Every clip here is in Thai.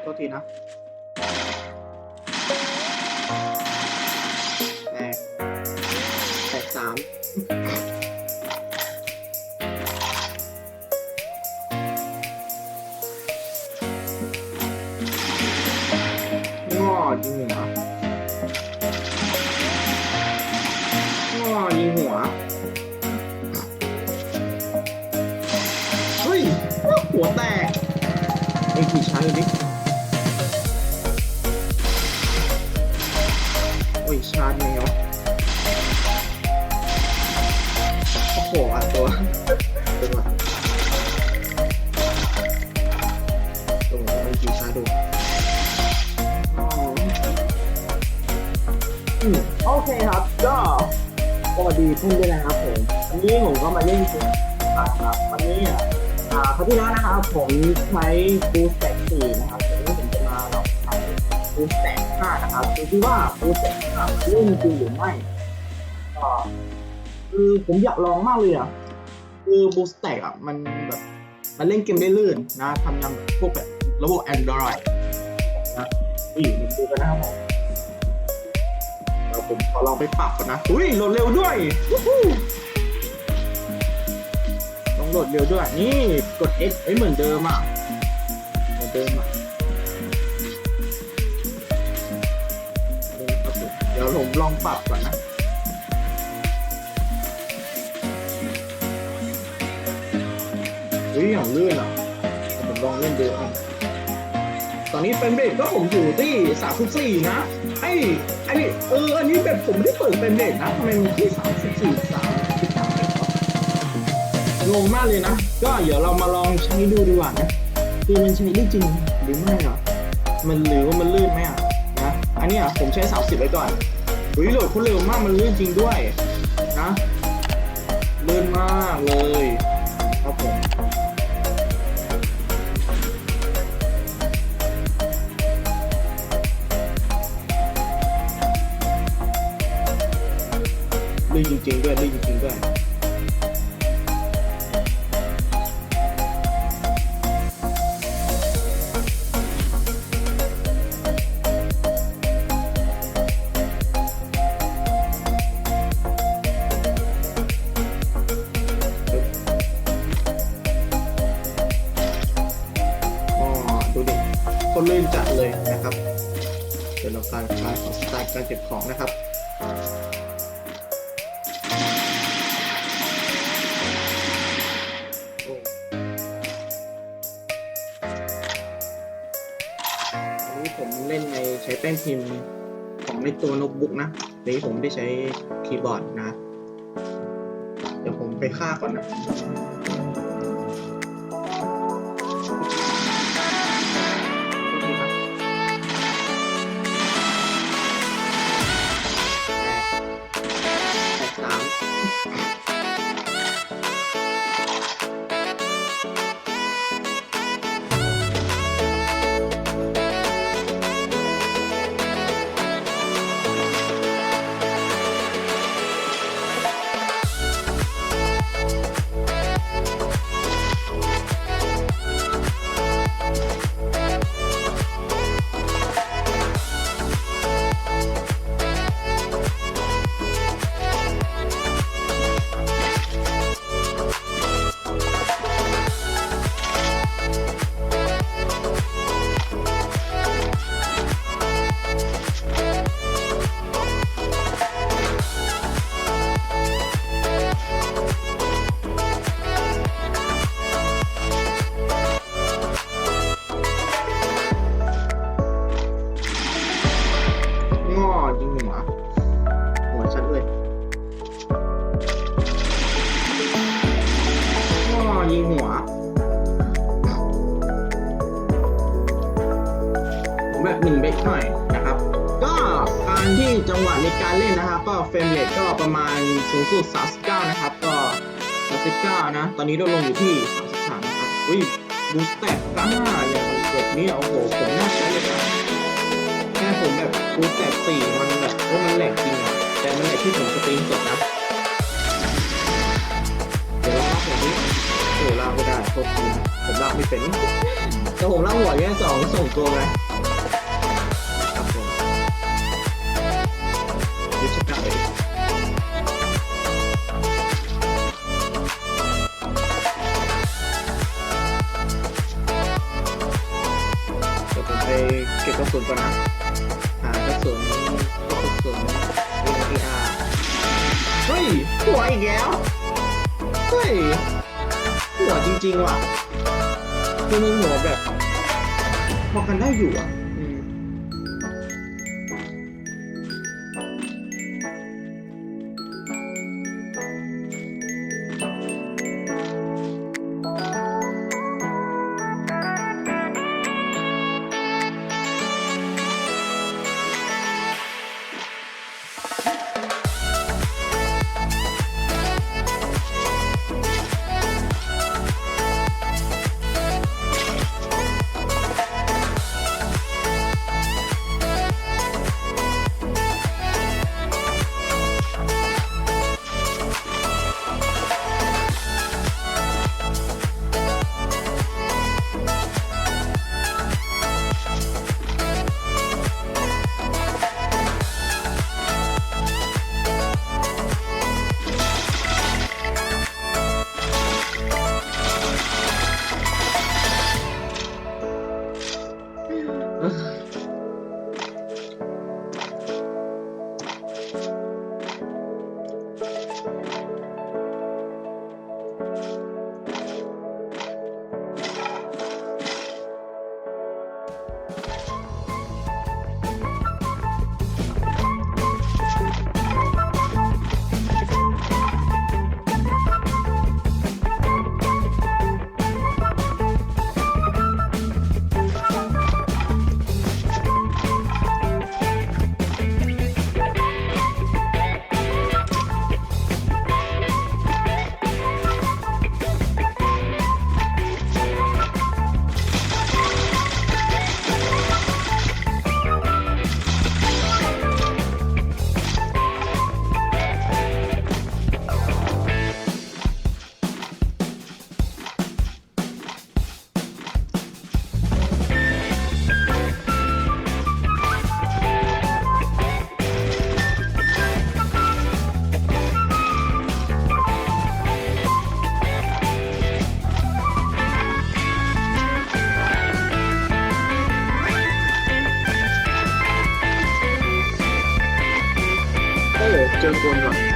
โทษทีนะแตกแตกสามง้อยิงเหัวง้ หัวแตกไอ้ขี่ช้างอยู่ดิโอ้ยชาร์จแมวโอ้โหอัดตัวตัวมาตรงไอ้ขี่ช้างดูอ๋ออืมโอเคครับก็สวัสดีเพื่อนด้วยนะครับผมวันนี้ผมก็มาเล่นเกมครับวันนี้อะ อ่าคราวที่แล้วนะครับผมใช้บูสแต็กสี่นะครับวันนี้ผมจะมาลองใช้บูสแต็กห้านะครับดูที่ว่าบูสแต็กห้ามันเล่นจริงหรือไม่ก็คือผมอยากลองมากเลยอะคือบูสแต็กอะมันแบบมันเล่นเกมได้ลื่นนะทำงานพวกแบบระบบ Android นะอุ้ยมาดูกันนะครับผมเราผมขอลองไปปรับก่อนนะ อุ้ยโหลดเร็วด้วยวู้ โหลดเร็วด้วย นี่กด X เอ้ยเหมือนเดิมอะ เหมือนเดิมอะเดี๋ยวผมลองปรับก่อนนะเฮ้ยอย่างลื่นอะผมลองเล่นดูอะตอนนี้เป็นเรกก็ผมอยู่ที่34นะ ไอ้ไอ้เออ อันนี้แบบผมไม่ได้เปิดเป็นเรกนะทำไมมันที่34 33ครับ งงมากเลยนะ ก็เดี๋ยวเรามาลองใช้ดูดีกว่านะคือมันใช้ได้จริงหรือไม่อะมันหรือว่ามันลื่นไหมอะนะอันนี้ผมใช้ 30 ไว้ก่อนวิโหลดคุณเร็วมากมันลื่นจริงด้วยนะลื่นมากเลยครับผมลื่นจริงๆด้วยลื่นจริงๆด้วย คนลื่นจัดเลยนะครับ เดี๋ยวเราการการของสไตล์การเก็บของนะครับอันนี้ผมเล่นในใช้แป้นพิมพ์ของในตัวโน้ตบุ๊กนะนี้ผมไม่ได้ใช้คีย์บอร์ดนะ เดี๋ยวผมไปฆ่าก่อนนะา หนึ่งเบคหน่อยนะครับ ก็การที่จังหวะในการเล่นนะครับ ก็เฟรมเรทก็ประมาณสูงสุด 39 นะครับ ก็ 39 นะ ตอนนี้ลดลงอยู่ที่ 33 นะครับ อุ้ยบูสแต็กตั้าอย่างแบบนี้โอ้โหผมน่าใช้เลยครับแค่ผมแบบบูสแต็กสี่มันแบบว่ามันแหลกจริงอะแต่มันแหลกที่ผมสตรีมสดนะเดี๋ยวเลากผมนี้โอ้ลากไม่ได้โทษทีผมลากไม่เป็นแต่ผมลากหัวแค่สองส่งตัวไง สุนก่อนนะหากระสุนกระสุนเอ็นอาร์เฮ้ยหัวอีกแล้ว เฮ้ยหัวจริงๆว่ะคือมึงหัวแบบพอกันได้อยู่อะ อืม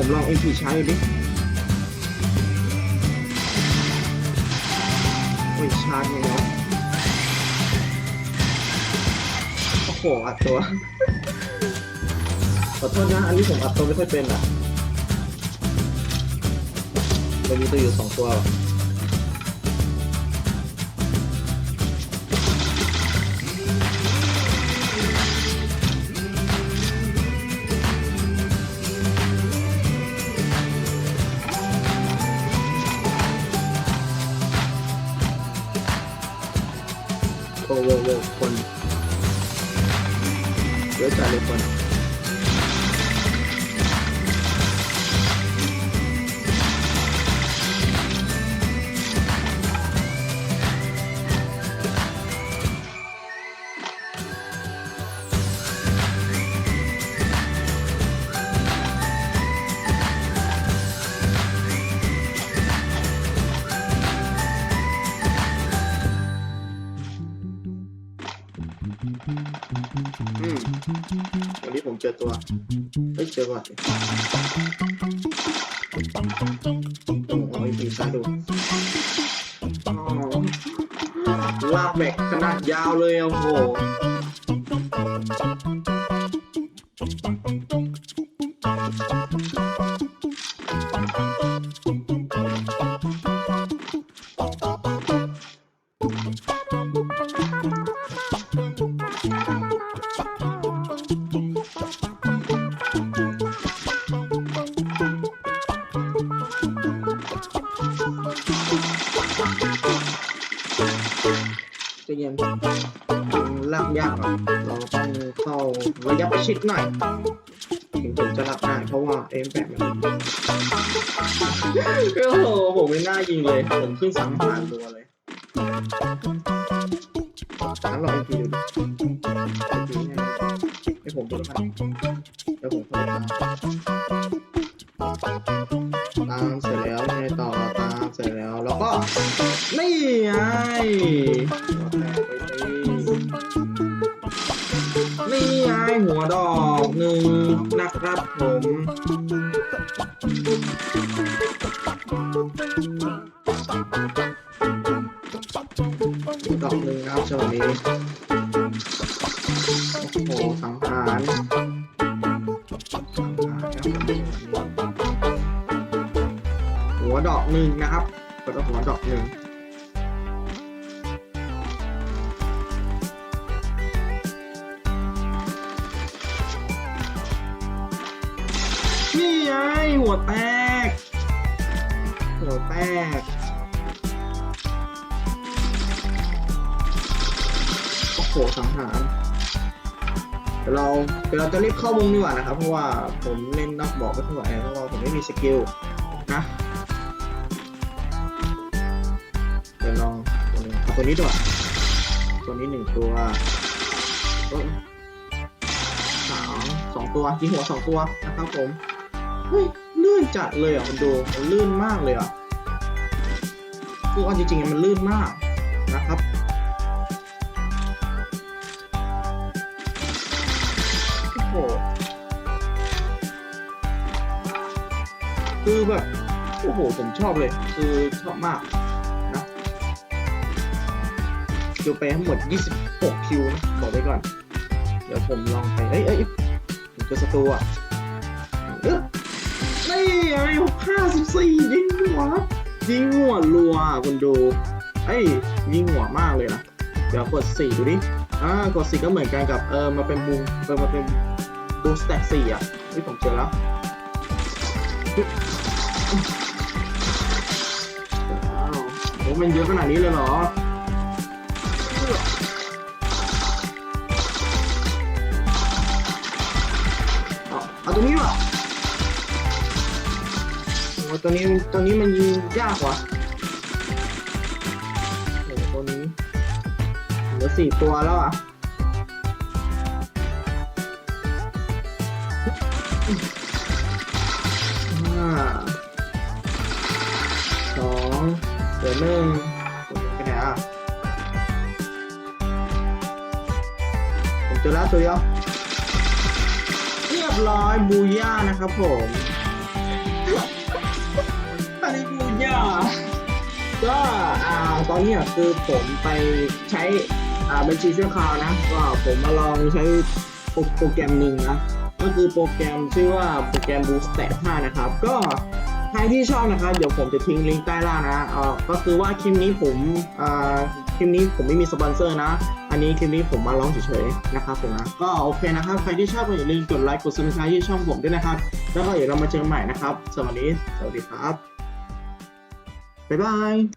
ผมลอง MP ใช้ดิโอ้ยชาร์จไงเนาะโอ้โหอัดตัว ขอโทษนะ อันนี้ผมอัดตัวไม่ค่อยเป็นอะมันมีตัวอยู่สองตัว โอ้โหคนเยอะจัดเลยคน อืมวันนี้ผมเจอตัวเฮ้ยเจอว่ะต้องเอาไอ้ปีซาดูอ๋อลากแบกขนาดยาวเลยอะโอ้โห จะยังลากยากอะเราต้องเข้าระยะประชิดหน่อยถึงผมจะรับได้เพราะว่าเอ็มแบบมันโอ้โหผมไม่น่ายิงเลย ผมขึ้นสังหารตัวเลยงั้นลองอีกทีดูดิอีกทีเนี่ยให้ผมดูแล้วกันเดี๋ยวผมเข้าไปตา ตามเสร็จแล้วยังไงต่อตามเสร็จแล้วแล้วก็นี่ไงนี่ไงหัวดอกหนึ่งนะครับผมดอกหนึ่งครับจังหวะนี้ หัวดอกหนึ่งนะครับก็ต้องหัวดอกหนึ่งนี่ไงหัวแตก หัวแตกโอ้โหสังหารเราเดี๋ยวเราจะรีบเข้าวงดีกว่านะครับ เพราะว่าผมเล่นนอกบอกไม่เท่าไหร่เพราะว่าผมไม่มีสกิล ตัวนี้เอาตัวนี้ว่าตัวนี้หนึ่งตัวเอ้ยสามสองตัวยิงหัวสองตัวนะครับผมเฮ้ยลื่นจัดเลยอะมันดูมันลื่นมากเลยอะคือว่าจริงๆมันลื่นมากนะครับโอ้โหคือแบบโอ้โหผมชอบเลย คือชอบมาก คิวไปทั้งหมด 26 คิวนะบอกไว้ก่อน เดี๋ยวผมลองไปเอ้ยเอ้ยผมเจอศัตรูอะเอ๊ะนี่ไง54ยิงหัวยิงหัวรัวคุณดูเอ้ยยิงหัวมากเลยนะเดี๋ยวกด4ดูดิอ่ากด4ก็เหมือนกันกับเออมาเป็นบูมเออมาเป็นบูสแต็ก4อะที่ผมเจอแล้วว้าวโอ้มันเยอะขนาดนี้เลยเหรอ เอาเอาตัวนี้ว่ะโอ้ตัวนี้ตัวนี้มันยิงยากว่ะโอ้ตัวนี้เหลือสี่ตัวแล้วอะห้าสองเหลือหนึ่ง อแล้วตัวเดียวเรียบร้อยบูย่านะครับผมอันนี้บูย่าก็อ่าตอนนี้อะคือผมไปใช้อ่าบัญชีเชั่วคาวนะ ก็ผมมาลองใช้โปรแกรมหนึ่งนะ ก็คือโปรแกรมชื่อว่าโปรแกรม Boost Stat 5นะครับ ก็ใครที่ชอบนะครับ เดี๋ยวผมจะทิ้งลิงก์ใต้ล่างนะเอ่อก็คือว่าคลิปนี้ผมอ่าคลิปนี้ผมไม่มีสปอนเซอร์นะ นนี้คลิปนี้ผมมาร้องเฉยๆนะครับผมนะก็โอเคนะครับ ใครที่ชอบก็อย่าลืมกดไลค์กด subscribe ที่ช่องผมด้วยนะครับ แล้วก็เดี๋ยวเรามาเจอกันใหม่นะครับสวัสดีสวัสดีครับบ๊ายบาย